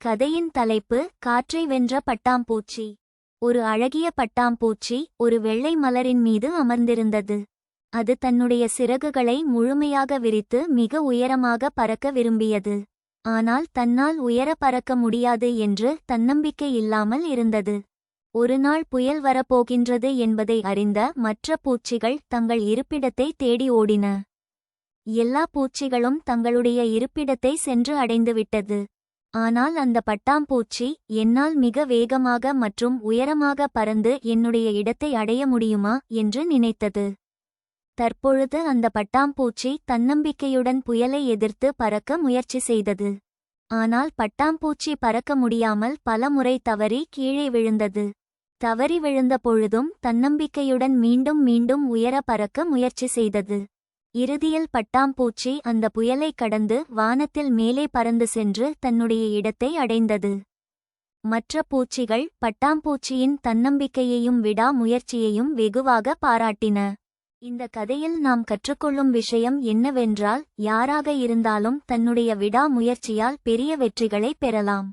கதையின் தலைப்பு காற்றை வென்ற பட்டாம்பூச்சி. ஒரு அழகிய பட்டாம்பூச்சி ஒரு வெள்ளை மலரின் மீது அமர்ந்திருந்தது. அது தன்னுடைய சிறகுகளை முழுமையாக விரித்து மிக உயரமாக பறக்க விரும்பியது. ஆனால் தன்னால் உயர பறக்க முடியாது என்று தன்னம்பிக்கை இல்லாமல் இருந்தது. ஒருநாள் புயல் வரப்போகின்றது என்பதை அறிந்த மற்ற பூச்சிகள் தங்கள் இருப்பிடத்தை தேடி ஓடின. எல்லா பூச்சிகளும் தங்களுடைய இருப்பிடத்தை சென்று அடைந்துவிட்டது. ஆனால் அந்த பட்டாம்பூச்சி என்னால் மிக வேகமாக மற்றும் உயரமாக பறந்து என்னுடைய இடத்தை அடைய முடியுமா என்று நினைத்தது. தற்பொழுது அந்த பட்டாம்பூச்சி தன்னம்பிக்கையுடன் புயலை எதிர்த்து பறக்க முயற்சி செய்தது. ஆனால் பட்டாம்பூச்சி பறக்க முடியாமல் பல முறை தவறி கீழே விழுந்தது. தவறி விழுந்த பொழுதும் தன்னம்பிக்கையுடன் மீண்டும் மீண்டும் உயர பறக்க முயற்சி செய்தது. இறுதியில் பட்டாம்பூச்சி அந்த புயலை கடந்து வானத்தில் மேலே பறந்து சென்று தன்னுடைய இடத்தை அடைந்தது. மற்ற பூச்சிகள் பட்டாம்பூச்சியின் தன்னம்பிக்கையையும் விடா முயற்சியையும் வெகுவாக பாராட்டின. இந்த கதையில் நாம் கற்றுக்கொள்ளும் விஷயம் என்னவென்றால் யாராக இருந்தாலும் தன்னுடைய விடா முயற்சியால் பெரிய வெற்றிகளை பெறலாம்.